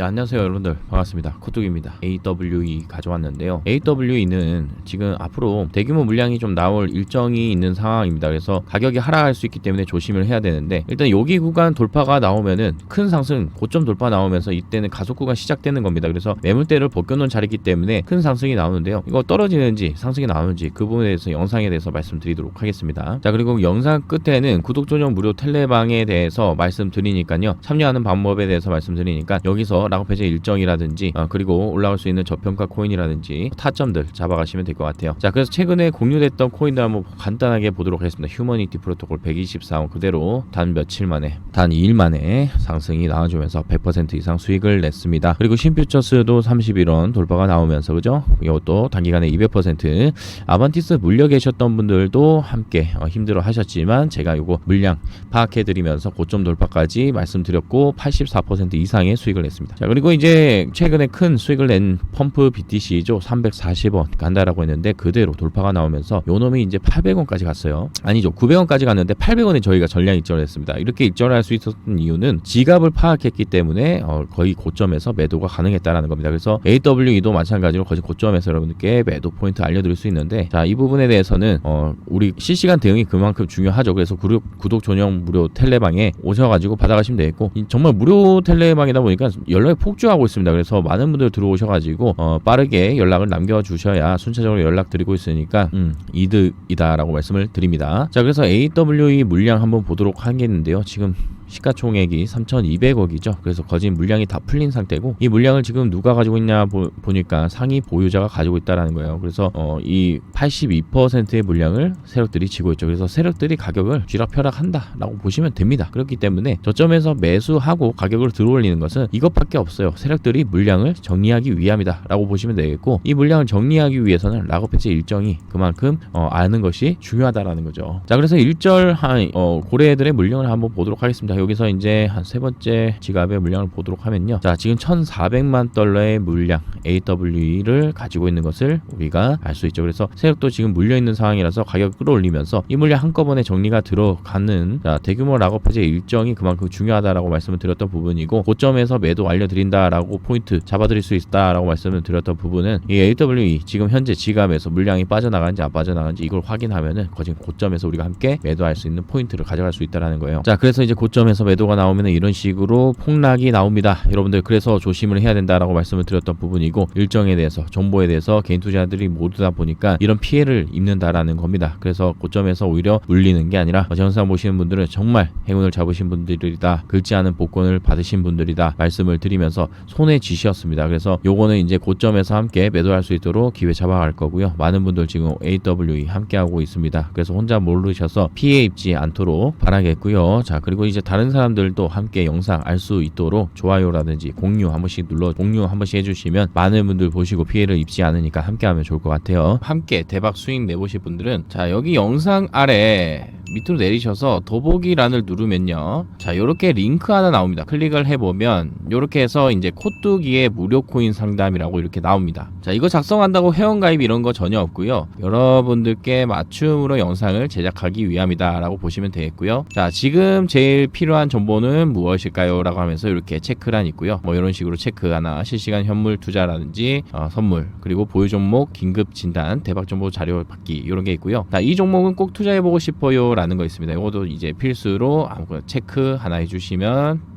네, 안녕하세요 여러분들. 반갑습니다. 코뚝입니다. AWE 가져왔는데요. AWE는 지금 앞으로 대규모 물량이 좀 나올 일정이 있는 상황입니다. 그래서 가격이 하락할 수 있기 때문에 조심을 해야 되는데 일단 여기 구간 돌파가 나오면은 큰 상승 고점 돌파 나오면서 이때는 가속 구간 시작되는 겁니다. 그래서 매물대를 벗겨놓은 자리이기 때문에 큰 상승이 나오는데요. 이거 떨어지는지 상승이 나오는지 그 부분에 대해서 영상에 대해서 말씀드리도록 하겠습니다. 자 그리고 영상 끝에는 구독 전용 무료 텔레방에 대해서 말씀드리니까요. 참여하는 방법에 대해서 말씀드리니까 여기서 라고페이지 일정이라든지 어, 그리고 올라올 수 있는 저평가 코인이라든지 타점들 잡아가시면 될 것 같아요. 자 그래서 최근에 공유됐던 코인들 한번 간단하게 보도록 하겠습니다. 휴머니티 프로토콜 124원 그대로 단 며칠 만에 단 2일 만에 상승이 나와주면서 100% 이상 수익을 냈습니다. 그리고 신퓨처스도 31원 돌파가 나오면서 그죠? 이것도 단기간에 200% 아반티스 물려 계셨던 분들도 함께 어, 힘들어 하셨지만 제가 이거 물량 파악해 드리면서 고점 돌파까지 말씀드렸고 84% 이상의 수익을 냈습니다. 자 그리고 이제 최근에 큰 수익을 낸 펌프 BTC죠 340원 간다라고 했는데 그대로 돌파가 나오면서 요놈이 이제 800원까지 갔어요. 아니죠 900원까지 갔는데 800원에 저희가 전량 입절을 했습니다. 이렇게 입절을 할수 있었던 이유는 지갑을 파악했기 때문에 어, 거의 고점에서 매도가 가능했다라는 겁니다. 그래서 AWE도 마찬가지로 거의 고점에서 여러분들께 매도 포인트 알려드릴 수 있는데 자 이 부분에 대해서는 어, 우리 실시간 대응이 그만큼 중요하죠. 그래서 구독, 구독 전용 무료 텔레방에 오셔가지고 받아가시면 되겠고 이 정말 무료 텔레방이다 보니까 연락 이 폭주하고 있습니다. 그래서 많은 분들 들어오셔가지고 어, 빠르게 연락을 남겨주셔야 순차적으로 연락드리고 있으니까 음, 이득이다라고 말씀을 드립니다. 자 그래서 AWE 물량 한번 보도록 하겠는데요. 지금 시가총액이 3,200억이죠. 그래서 거진 물량이 다 풀린 상태고 이 물량을 지금 누가 가지고 있냐 보, 니까 상위 보유자가 가지고 있다라는 거예요. 그래서 어, 이 82%의 물량을 세력들이 지고 있죠. 그래서 세력들이 가격을 쥐락펴락한다라고 보시면 됩니다. 그렇기 때문에 저점에서 매수하고 가격을 들어올리는 것은 이것밖에 없어요. 세력들이 물량을 정리하기 위함이다라고 보시면 되겠고 이 물량을 정리하기 위해서는 락업해지 일정이 그만큼 어, 아는 것이 중요하다라는 거죠. 자 그래서 일절한 어, 고래들의 물량을 한번 보도록 하겠습니다. 여기서 이제 한 세 번째 지갑의 물량을 보도록 하면요. 자, 지금 1,400만 달러의 물량 AWE를 가지고 있는 것을 우리가 알 수 있죠. 그래서 세력도 지금 물려 있는 상황이라서 가격 끌어올리면서 이 물량 한꺼번에 정리가 들어가는 자, 대규모 락업 해제 일정이 그만큼 중요하다라고 말씀을 드렸던 부분이고 고점에서 매도 알려드린다라고 포인트 잡아드릴 수 있다라고 말씀을 드렸던 부분은 이 AWE 지금 현재 지갑에서 물량이 빠져나가는지 안 빠져나가는지 이걸 확인하면은 거진 고점에서 우리가 함께 매도할 수 있는 포인트를 가져갈 수 있다라는 거예요. 자, 그래서 이제 고점에 서 매도가 나오면 이런 식으로 폭락이 나옵니다. 여러분들 그래서 조심을 해야 된다라고 말씀을 드렸던 부분이고 일정에 대해서 정보에 대해서 개인 투자들이 모두 다 보니까 이런 피해를 입는다라는 겁니다. 그래서 고점에서 오히려 물리는 게 아니라 제 영상 보시는 분들은 정말 행운을 잡으신 분들이다. 긁지 않은 복권을 받으신 분들이다. 말씀을 드리면서 손에 쥐셨습니다. 그래서 요거는 이제 고점에서 함께 매도할 수 있도록 기회 잡아갈 거고요. 많은 분들 지금 AWE 함께 하고 있습니다. 그래서 혼자 모르셔서 피해 입지 않도록 바라겠고요. 자 그리고 이제 다른 사람들도 함께 영상 알 수 있도록 좋아요라든지 공유 한 번씩 눌러 공유 한 번씩 해주시면 많은 분들 보시고 피해를 입지 않으니까 함께 하면 좋을 것 같아요. 함께 대박 수익 내보실 분들은 자 여기 영상 아래 밑으로 내리셔서 더보기란을 누르면요. 자, 요렇게 링크 하나 나옵니다. 클릭을 해보면 요렇게 해서 이제 코뚜기의 무료 코인 상담이라고 이렇게 나옵니다. 자, 이거 작성한다고 회원가입 이런 거 전혀 없고요. 여러분들께 맞춤으로 영상을 제작하기 위함이다 라고 보시면 되겠고요. 자, 지금 제일 필요한 정보는 무엇일까요? 라고 하면서 이렇게 체크란 있고요. 뭐 이런 식으로 체크 하나 실시간 현물 투자라든지 어, 선물 그리고 보유 종목 긴급 진단 대박 정보 자료 받기 이런 게 있고요. 자, 이 종목은 꼭 투자해보고 싶어요 라는 거 있습니다. 이것도 이제 필수로 아무거나 체크 하나 해주시면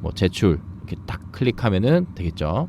뭐 제출 이렇게 딱 클릭하면은 되겠죠.